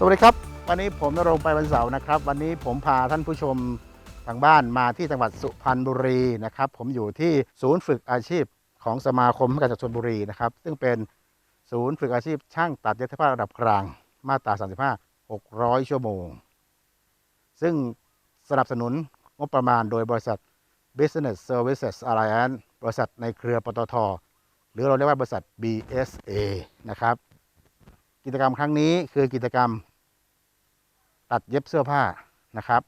สวัสดีครับ วันนี้ผมนรงไปวันเสาร์นะครับ วันนี้ผมพาท่านผู้ชมทางบ้านมาที่จังหวัดสุพรรณบุรีนะครับ ผมอยู่ที่ศูนย์ฝึกอาชีพของสมาคมการจัดชนบุรีนะครับ ซึ่งเป็นศูนย์ฝึกอาชีพช่างตัดเย็บผ้าระดับกลาง มาตรา 35 600 ชั่วโมง ซึ่งสนับสนุนงบประมาณโดยบริษัท Business Services Alliance บริษัทในเครือปตท หรือเราเรียกว่าบริษัท BSA นะครับ กิจกรรมครั้งนี้คือกิจกรรม ตัดเย็บเสื้อผ้านะครับ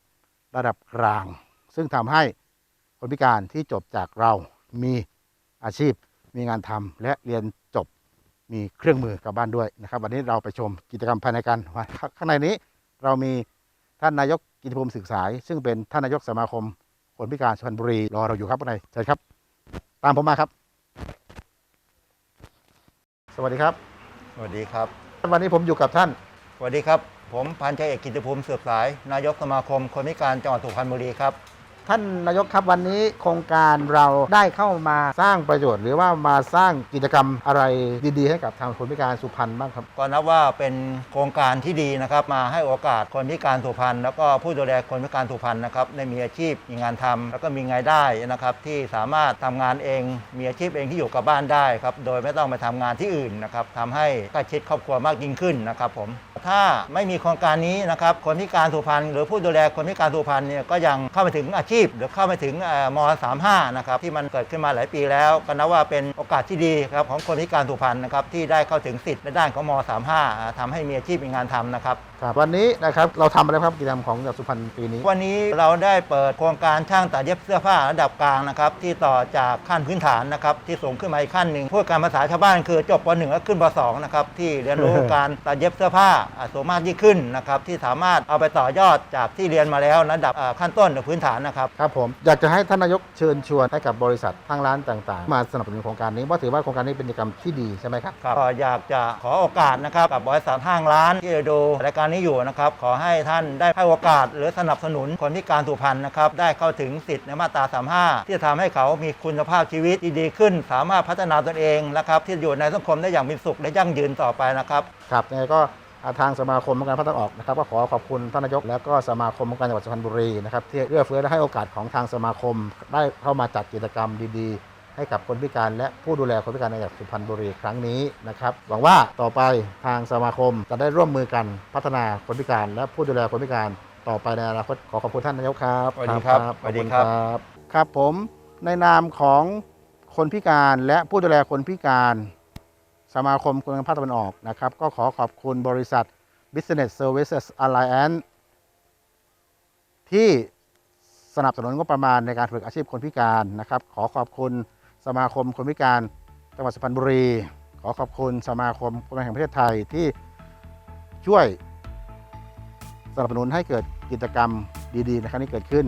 ระดับกลาง ซึ่งทำให้คนพิการที่จบจากเรามีอาชีพ มีงานทำและเรียนจบมีเครื่องมือกลับบ้านด้วยนะครับ วันนี้เราไปชมกิจกรรมภายในกันข้างในนี้เรามีท่านนายกกิติภูมิศึกษาซึ่งเป็นท่านนายกสมาคมคนพิการสุพรรณบุรีรอเราอยู่ครับข้างในเชิญครับ ตามผมมาครับ สวัสดีครับ สวัสดีครับ วันนี้ผมอยู่กับท่าน สวัสดีครับ ผมพันชัยเอกกิติภูมิสืบสาย นายกสมาคมคนพิการจังหวัดสุพรรณบุรีครับ ท่านนายกครับวันนี้โครงการเราได้เข้ามาสร้างประโยชน์ หรือว่ามาสร้างกิจกรรมอะไรดี ๆ ให้กับทางคนพิการสุพรรณบ้างครับ ก็นับว่าเป็นโครงการที่ดีนะครับ มาให้โอกาสคนพิการสุพรรณแล้วก็ผู้ดูแลคนพิการสุพรรณนะครับได้มีอาชีพมีงานทำแล้วก็มีรายได้นะครับ ที่สามารถทำงานเอง มีอาชีพเองที่อยู่กับบ้านได้ครับโดยไม่ต้องไปทำงานที่อื่นนะครับทำให้ใกล้ชิดครอบครัวมากยิ่งขึ้นนะครับผม ถ้าไม่มีโครงการนี้นะครับคนพิการสุพรรณหรือผู้ดูแลคนพิการสุพรรณเนี่ยก็ยังเข้าไปถึงอาชีพ หรือเข้าไปถึงเอ่อม35 นะครับที่มันเกิดขึ้นมาหลายปีแล้ว ก็นับว่าเป็นโอกาสที่ดีครับของคนพิการสุพรรณนะครับที่ได้เข้าถึงสิทธิ์ในด้านของม 35อ่าทำให้มีอาชีพมีงานทำนะครับครับวันนี้นะครับเราทำอะไรครับกิจกรรมของจังหวัดสุพรรณปีนี้ วันนี้เราได้เปิดโครงการช่างตัดเย็บเสื้อผ้าระดับกลางนะครับที่ต่อจากขั้นพื้นฐานนะครับที่สูงขึ้นมาอีกขั้นหนึ่งพูดการภาษาชาวบ้านคือจบป .1 แล้วขึ้นป .2 นะครับที่เรียนรู้การตัดเย็บเสื้อผ้าอ่าสูงมากยิ่งขึ้นนะครับที่สามารถเอาไปต่อยอดจากที่เรียนมาแล้วระดับอ่าขั้นต้นหรือพื้นฐานนะครับครับผมอยากจะให้ท่านนายกเชิญชวนให้กับบริษัททางร้านต่างๆ มาสนับสนุนโครงการนี้เพราะถือว่าโครงการนี้เป็นกิจกรรมที่ดีใช่ไหมครับครับก็อยากจะขอโอกาสนะครับกับบริษัทห้างร้านที่ดูรายการนี้อยู่นะครับขอให้ท่านได้ให้โอกาส หรือสนับสนุนคนพิการสุพรรณนะครับได้เข้าถึงสิทธิ์ในมาตรา 35 ที่จะทำให้เขามีคุณภาพชีวิตที่ดีขึ้น สามารถพัฒนาตนเองนะครับที่อยู่ในสังคมได้อย่างมีสุขและยั่งยืนต่อไปนะครับครับยังไงก็ ทางสมาคมองค์การพัฒนาออกนะครับก็ขอขอบคุณท่านนายก และก็สมาคมองค์การจังหวัดสุพรรณบุรีนะครับที่เอื้อเฟื้อและให้โอกาสของทางสมาคม ได้เข้ามาจัดกิจกรรมดีๆ ให้กับคนพิการและผู้ดูแลคนพิการในจังหวัดสุพรรณบุรีครั้งนี้นะครับหวังว่าต่อไปทางสมาคมจะได้ร่วมมือกันพัฒนาคนพิการ และผู้ดูแลคนพิการต่อไปในอนาคตขอขอบคุณท่านนายกครับสวัสดีครับขอบคุณสวัสดีครับครับครับผมในนามของคนพิการและผู้ดูแลคนพิการ สมาคมคนภาคตะวันออกนะครับ ก็ขอขอบคุณบริษัท Business Services Alliance ที่สนับสนุนงบประมาณในการฝึกอาชีพคนพิการนะครับ ขอขอบคุณสมาคมคนพิการจังหวัดสุพรรณบุรี ขอขอบคุณสมาคมคนพิการแห่งประเทศไทยที่ช่วยสนับสนุนให้เกิดกิจกรรมดีๆในครั้งนี้เกิดขึ้น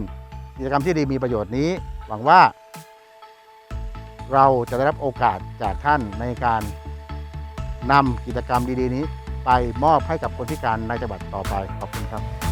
กิจกรรมที่ดีมีประโยชน์นี้ หวังว่า เราจะได้รับโอกาสจากท่านในการ นำกิจกรรมดีๆนี้ ไปมอบให้กับคนพิการในจังหวัดต่อไปขอบคุณครับ